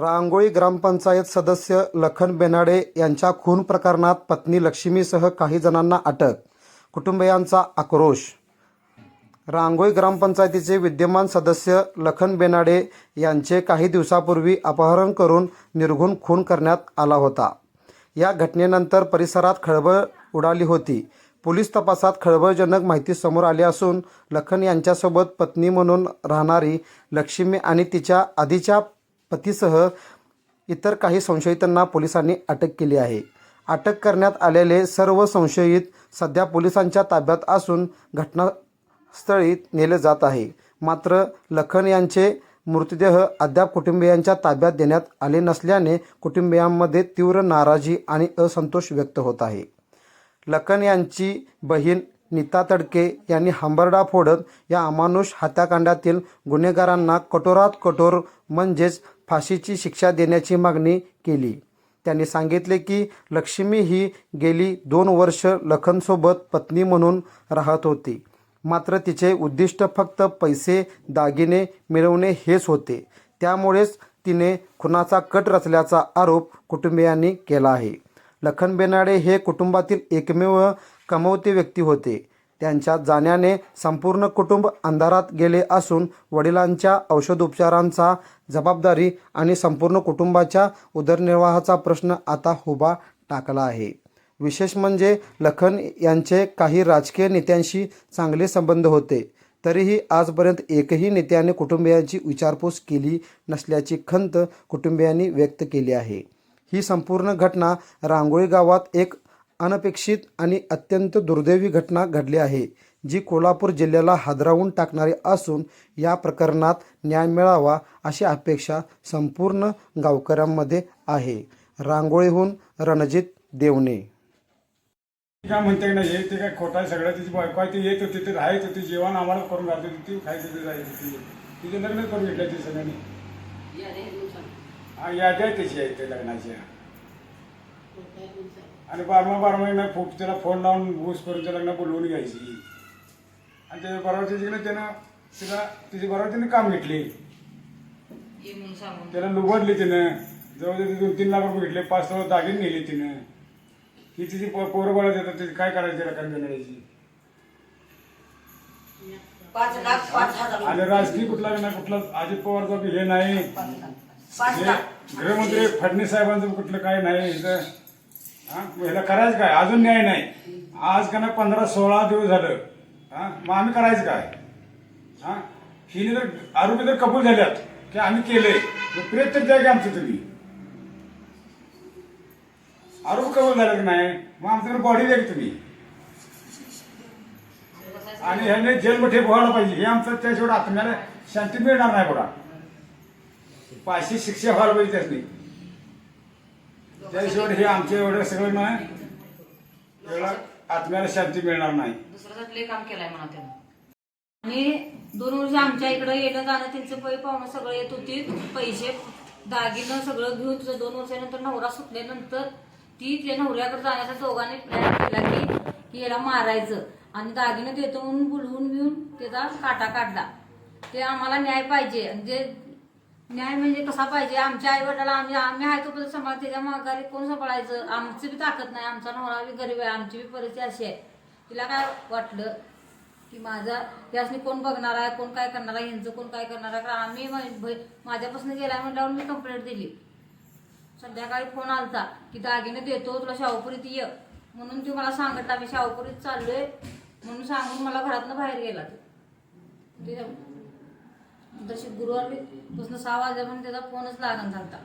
रांगोळी ग्रामपंचायत सदस्य लखन बेनाडे यांच्या खून प्रकरणात पत्नी लक्ष्मीसह काही जणांना अटक. कुटुंबियांचा आक्रोश. रांगोळी ग्रामपंचायतीचे विद्यमान सदस्य लखन बेनाडे यांचे काही दिवसापूर्वी अपहरण करून निर्घुण खून करण्यात आला होता. या घटनेनंतर परिसरात खळबळ उडाली होती. पोलीस तपासात खळबळजनक माहिती समोर आली असून लखन यांच्यासोबत पत्नी म्हणून राहणारी लक्ष्मी आणि तिच्या आधीच्या पतीसह इतर काही संशयितांना पोलिसांनी अटक केली आहे. अटक करण्यात आलेले सर्व संशयित सध्या पोलिसांच्या ताब्यात असून घटनास्थळी नेले जात आहे. मात्र लखन यांचे मृतदेह अद्याप कुटुंबियांच्या ताब्यात देण्यात आले नसल्याने कुटुंबियांमध्ये तीव्र नाराजी आणि असंतोष व्यक्त होत आहे. लखन यांची बहीण नीता तडके यांनी हंबरडा फोडत या अमानुष हत्याकांडातील गुन्हेगारांना कठोरात कठोर म्हणजेच फाशीची शिक्षा देण्याची मागणी केली. त्यांनी सांगितले की लक्ष्मी ही गेली दोन वर्ष लखनसोबत पत्नी म्हणून राहत होती. मात्र तिचे उद्दिष्ट फक्त पैसे दागिने मिळवणे हेच होते. त्यामुळेच तिने खुनाचा कट रचल्याचा आरोप कुटुंबियांनी केला आहे. लखन बेनाडे हे कुटुंबातील एकमेव कमवते व्यक्ती होते. त्यांच्या जाण्याने संपूर्ण कुटुंब अंधारात गेले असून वडिलांच्या औषधोपचारांचा जबाबदारी आणि संपूर्ण कुटुंबाच्या उदरनिर्वाहाचा प्रश्न आता उभा टाकला आहे. विशेष म्हणजे लखन यांचे काही राजकीय नेत्यांशी चांगले संबंध होते. तरीही आजपर्यंत एकही नेत्याने कुटुंबियांची विचारपूस केली नसल्याची खंत कुटुंबियांनी व्यक्त केली आहे. ही संपूर्ण घटना रांगोळी गावात एक अनपेक्षित आणि अत्यंत दुर्दैवी घटना घडली आहे जी कोल्हापूर जिल्ह्याला हादरावून टाकणारी असून या प्रकरणात न्याय मिळावा अशी अपेक्षा संपूर्ण गावकऱ्यांमध्ये आहे. रांगोळीहून रणजित देवणे. काय म्हणते की नाही ते काय खोटा आहे सगळं तिची बायको आहे ती येत होती ते राहत होती जेवण आम्हाला करून घालत होती ती खायची ती जायची होती. तिचे लग्न करून घेतलं ती सगळ्यांनी. हा, यादी आहे त्याची आहे ते लग्नाची आणि बारमा बारमा ना फो त्याला फोन लावून ऊस करून त्या लग्न बोलवून घ्यायची. आणि त्याच्या बरोबर तिच्याकडे त्यानं तिला तिची बरोबर तिने काम घेतली. त्याला लुबडली तिनं. जवळजवळ दोन तीन लाख रुपये घेतले. पाच सहा दागिने नेली तिनं. ही तिची पोरं बळत येतात तिची काय करायची त्याला काम आणि राजकीय कुठला ना कुठला अजित पवारचा बी हे नाही. गृहमंत्री फडणवीस साहेबांचं कुठलं काय नाही. हा? ह्याला करायचं काय? अजून न्याय नाही. आज का ना पंधरा सोळा दिवस झालं. हा? मग आम्ही करायचं काय? हा? हिने तर आरोपी तर कबूल झाल्यात की आम्ही केले प्रेत तर द्या की आमचं तुम्ही. आरोप कबूल झाला की नाही? मग आमच्याकडे बॉडी द्या की तुम्ही. आणि ह्याने जेलमध्ये व्हायला पाहिजे. हे आमचं त्याशिवाय आत्म्याला शांती मिळणार नाही बघा. पाचशे शिक्षा व्हायला पाहिजे त्यासनी. त्याशिवाय हे आमचे एवढे सगळे म्हणा आत्म्याला शांती मिळणार नाही. लय काम केलंय म्हणा त्यानं. आणि दोन वर्ष आमच्या इकडे येणं जाणं त्यांचे पै पाहुणं सगळं येत होती. पैसे दागिनं सगळं घेऊन तुझं दोन वर्षानंतर नवरा सुटल्यानंतर ती त्या नवऱ्याकडे जाण्याचा दोघांनी प्लॅन केला की याला मारायचं. आणि दागिनं देतो म्हणून बुलवून घेऊन त्याचा काटा काढला. ते आम्हाला न्याय पाहिजे. जे न्याय म्हणजे कसा पाहिजे? आमच्या आई वडिला आम्ही आम्ही आहे तोपर्यंत सांभाळ त्याच्या माघारी कोण सांभाळायचं? आमची बी ताकद नाही आमचा नवरा बी गरीब आहे आमची बी परिस्थिती अशी आहे. तिला काय वाटलं की माझा यासनी कोण बघणार आहे? कोण काय करणार आहे? यांचं कोण काय करणार आहे? कारण आम्ही माझ्यापासून गेला म्हटल्यावर मी कंप्लेंट दिली. संध्याकाळी फोन आलता की दागिने देतो तुला शाहूपुरीत ये. म्हणून ती मला सांगतला मी शाहूपुरीत चाललोय. म्हणून सांगून मला घरातनं बाहेर गेला तो. ते तशी गुरुवारपासून सहा वाजेपर्यंत त्याचा फोनच लागण होता